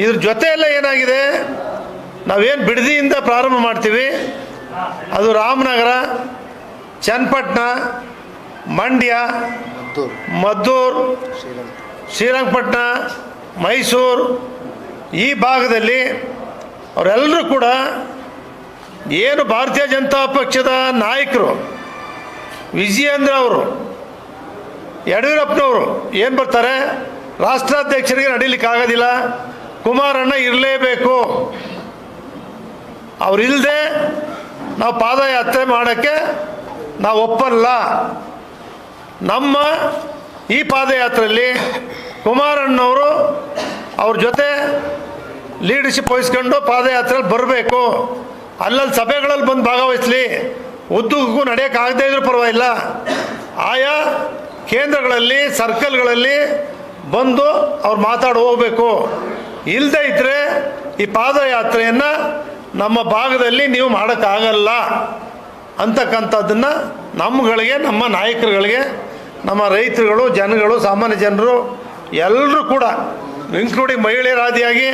ಇದ್ರ ಜೊತೆಯೆಲ್ಲ ಏನಾಗಿದೆ? ನಾವೇನು ಬಿಡದಿಯಿಂದ ಪ್ರಾರಂಭ ಮಾಡ್ತೀವಿ? ಅದು ರಾಮನಗರ ಚನ್ನಪಟ್ಟಣ ಮಂಡ್ಯ ಮದ್ದೂರು. ಶ್ರೀರಂಗಪಟ್ಟಣ ಮೈಸೂರು ಈ ಭಾಗದಲ್ಲಿ ಅವರೆಲ್ಲರೂ ಕೂಡ ಏನು ಭಾರತೀಯ ಜನತಾ ಪಕ್ಷದ ನಾಯಕರು ವಿಜಯೇಂದ್ರ ಅವರು ಯಡಿಯೂರಪ್ಪನವರು ಏನು ಬರ್ತಾರೆ? ರಾಷ್ಟ್ರಾಧ್ಯಕ್ಷರಿಗೆ ನಡೀಲಿಕ್ಕೆ ಆಗೋದಿಲ್ಲ ಕುಮಾರಣ್ಣ ಇರಲೇಬೇಕು. ಅವರಿಲ್ಲದೆ ನಾವು ಪಾದಯಾತ್ರೆ ಮಾಡೋಕ್ಕೆ ನಾವು ಒಪ್ಪಲ್ಲ. ನಮ್ಮ ಈ ಪಾದಯಾತ್ರೆಯಲ್ಲಿ ಕುಮಾರಣ್ಣವರು ಅವ್ರ ಜೊತೆ ಲೀಡರ್ಶಿಪ್ ವಹಿಸ್ಕೊಂಡು ಪಾದಯಾತ್ರೆಯಲ್ಲಿ ಬರಬೇಕು. ಅಲ್ಲಲ್ಲಿ ಸಭೆಗಳಲ್ಲಿ ಬಂದು ಭಾಗವಹಿಸಲಿ. ಉದ್ಯೋಗಕ್ಕೂ ನಡೆಯೋಕ್ಕಾಗದೇ ಇದ್ರೂ ಪರವಾಗಿಲ್ಲ. ಆಯಾ ಕೇಂದ್ರಗಳಲ್ಲಿ, ಸರ್ಕಲ್ಗಳಲ್ಲಿ ಬಂದು ಅವ್ರು ಮಾತಾಡಿ ಹೋಗಬೇಕು. ಇಲ್ಲದೇ ಇದ್ದರೆ ಈ ಪಾದಯಾತ್ರೆಯನ್ನು ನಮ್ಮ ಭಾಗದಲ್ಲಿ ನೀವು ಮಾಡೋಕ್ಕಾಗಲ್ಲ ಅಂತಕ್ಕಂಥದ್ದನ್ನು ನಮ್ಗಳಿಗೆ, ನಮ್ಮ ನಾಯಕರುಗಳಿಗೆ, ನಮ್ಮ ರೈತರುಗಳು, ಜನಗಳು, ಸಾಮಾನ್ಯ ಜನರು ಎಲ್ಲರೂ ಕೂಡ ಇನ್ಕ್ಲೂಡಿಂಗ್ ಮಹಿಳೆಯರಾದಿಯಾಗಿ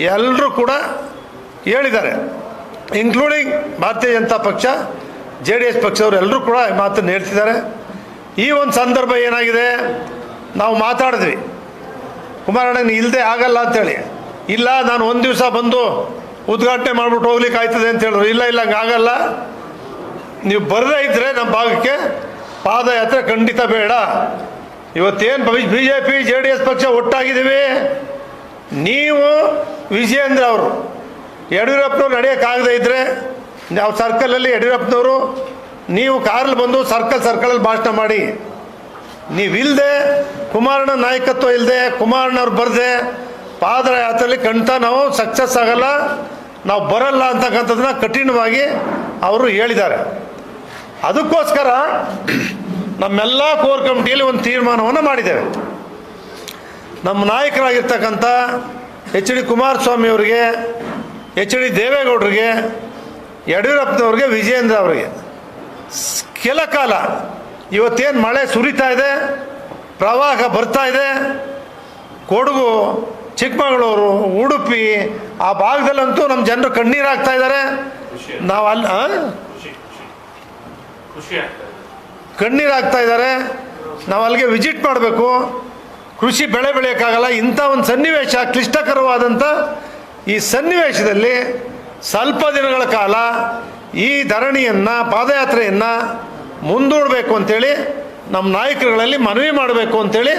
ಎಲ್ಲರೂ ಕೂಡ ಹೇಳಿದ್ದಾರೆ. ಇನ್ಕ್ಲೂಡಿಂಗ್ ಭಾರತೀಯ ಜನತಾ ಪಕ್ಷ, ಜೆ ಡಿ ಎಸ್ ಪಕ್ಷದವರು ಎಲ್ಲರೂ ಕೂಡ ಮಾತನ್ನು ಹೇಳ್ತಿದ್ದಾರೆ. ಈ ಒಂದು ಸಂದರ್ಭ ಏನಾಗಿದೆ? ನಾವು ಮಾತಾಡಿದ್ವಿ. ಕುಮಾರಣ್ಣನ ಇಲ್ಲದೆ ಆಗಲ್ಲ ಅಂತೇಳಿ. ಇಲ್ಲ, ನಾನು ಒಂದು ದಿವಸ ಬಂದು ಉದ್ಘಾಟನೆ ಮಾಡಿಬಿಟ್ಟು ಹೋಗ್ಲಿಕ್ಕೆ ಆಯ್ತದೆ ಅಂತ ಹೇಳಿದ್ರು. ಇಲ್ಲ ಇಲ್ಲ ಆಗಲ್ಲ. ನೀವು ಬರದೇ ಇದ್ದರೆ ನಮ್ಮ ಭಾಗಕ್ಕೆ ಪಾದಯಾತ್ರೆ ಖಂಡಿತ ಬೇಡ. ಇವತ್ತೇನು B J P J D S ಪಕ್ಷ ಒಟ್ಟಾಗಿದ್ದೀವಿ. ನೀವು, ವಿಜಯೇಂದ್ರ ಅವರು, ಯಡಿಯೂರಪ್ಪನವ್ರು ನಡೆಯೋಕ್ಕಾಗದೇ ಇದ್ದರೆ ನಾವು ಸರ್ಕಲಲ್ಲಿ ಯಡಿಯೂರಪ್ಪನವರು, ನೀವು ಕಾರಲ್ಲಿ ಬಂದು ಸರ್ಕಲ್ ಸರ್ಕಲಲ್ಲಿ ಭಾಷಣ ಮಾಡಿ. ನೀವಿಲ್ಲದೆ ಕುಮಾರಣ್ಣ ನಾಯಕತ್ವ ಇಲ್ಲದೆ ಕುಮಾರಣ್ಣವ್ರು ಬರದೆ ಪಾದಯಾತ್ರೆಯಲ್ಲಿ ಖಂಡಿತ ನಾವು ಸಕ್ಸಸ್ ಆಗಲ್ಲ. ನಾವು ಬರಲ್ಲ ಅಂತಕ್ಕಂಥದ್ದನ್ನ ಕಠಿಣವಾಗಿ ಅವರು ಹೇಳಿದ್ದಾರೆ. ಅದಕ್ಕೋಸ್ಕರ ನಮ್ಮೆಲ್ಲ ಕೋರ್ ಕಮಿಟಿಯಲ್ಲಿ ಒಂದು ತೀರ್ಮಾನವನ್ನು ಮಾಡಿದ್ದೇವೆ. ನಮ್ಮ ನಾಯಕರಾಗಿರ್ತಕ್ಕಂಥ ಎಚ್ ಡಿ ಕುಮಾರಸ್ವಾಮಿ ಅವರಿಗೆ, ಎಚ್ ಡಿ ದೇವೇಗೌಡರಿಗೆ, ಯಡಿಯೂರಪ್ಪನವ್ರಿಗೆ, ವಿಜಯೇಂದ್ರ ಅವರಿಗೆ. ಕೆಲ ಕಾಲ ಇವತ್ತೇನು ಮಳೆ ಸುರಿತಾ ಇದೆ ಪ್ರವಾಹ ಬರ್ತಾ ಇದೆ. ಕೊಡಗು ಚಿಕ್ಕಮಗಳೂರು ಉಡುಪಿ ಆ ಭಾಗದಲ್ಲಂತೂ ನಮ್ಮ ಜನರು ಕಣ್ಣೀರಾಗ್ತಾ ಇದ್ದಾರೆ ನಾವು ಅಲ್ಲಿ ಆ? ಖುಷಿ ಖುಷಿ. ಖುಷಿ ಆಗ್ತದೆ ಕಣ್ಣೀರಾಗ್ತಾ ಇದ್ದಾರೆ ನಾವು ಅಲ್ಲಿಗೆ ವಿಸಿಟ್ ಮಾಡಬೇಕು. ಕೃಷಿ ಬೆಳೆ ಬೆಳೆಯೋಕ್ಕಾಗಲ್ಲ. ಇಂಥ ಒಂದು ಸನ್ನಿವೇಶ ಕ್ಲಿಷ್ಟಕರವಾದಂಥ ಈ ಸನ್ನಿವೇಶದಲ್ಲಿ ಸ್ವಲ್ಪ ದಿನಗಳ ಕಾಲ ಈ ಧರಣಿಯನ್ನು ಪಾದಯಾತ್ರೆಯನ್ನು ಮುಂದೂಡಬೇಕು ಅಂತೇಳಿ ನಮ್ಮ ನಾಯಕರುಗಳಲ್ಲಿ ಮನವಿ ಮಾಡಬೇಕು ಅಂತೇಳಿ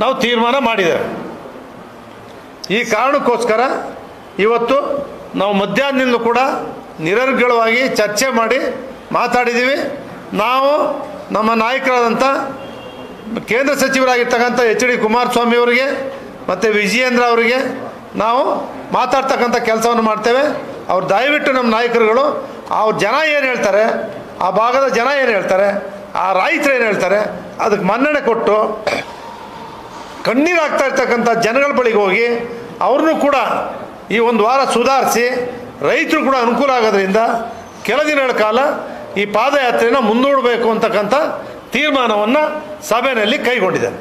ನಾವು ತೀರ್ಮಾನ ಮಾಡಿದ್ದೇವೆ. ಈ ಕಾರಣಕ್ಕೋಸ್ಕರ ಇವತ್ತು ನಾವು ಮಧ್ಯಾಹ್ನದಿಂದ ಕೂಡ ನಿರರ್ಗಳವಾಗಿ ಚರ್ಚೆ ಮಾಡಿ ಮಾತಾಡಿದ್ದೀವಿ. ನಾವು ನಮ್ಮ ನಾಯಕರಾದಂಥ ಕೇಂದ್ರ ಸಚಿವರಾಗಿರ್ತಕ್ಕಂಥ ಎಚ್ ಡಿ ಕುಮಾರಸ್ವಾಮಿ ಅವರಿಗೆ ಮತ್ತು ವಿಜಯೇಂದ್ರ ಅವರಿಗೆ ನಾವು ಮಾತಾಡ್ತಕ್ಕಂಥ ಕೆಲಸವನ್ನು ಮಾಡ್ತೇವೆ. ಅವ್ರು ದಯವಿಟ್ಟು ನಮ್ಮ ನಾಯಕರುಗಳು, ಅವ್ರ ಜನ ಏನು ಹೇಳ್ತಾರೆ, ಆ ಭಾಗದ ಜನ ಏನು ಹೇಳ್ತಾರೆ ಆ ರೈತರು ಏನು ಹೇಳ್ತಾರೆ? ಅದಕ್ಕೆ ಮನ್ನಣೆ ಕೊಟ್ಟು ಕಣ್ಣೀರಾಗ್ತಾ ಇರ್ತಕ್ಕಂಥ ಜನಗಳ ಬಳಿಗೆ ಹೋಗಿ ಅವ್ರನ್ನೂ ಕೂಡ ಈ ಒಂದು ವಾರ ಸುಧಾರಿಸಿ ರೈತರು ಕೂಡ ಅನುಕೂಲ ಆಗೋದ್ರಿಂದ ಕೆಲ ದಿನಗಳ ಕಾಲ ಈ ಪಾದಯಾತ್ರೆಯನ್ನು ಮುಂದೂಡಬೇಕು ಅಂತಕ್ಕಂಥ ತೀರ್ಮಾನವನ್ನು ಸಭೆಯಲ್ಲಿ ಕೈಗೊಂಡಿದ್ದಾರೆ.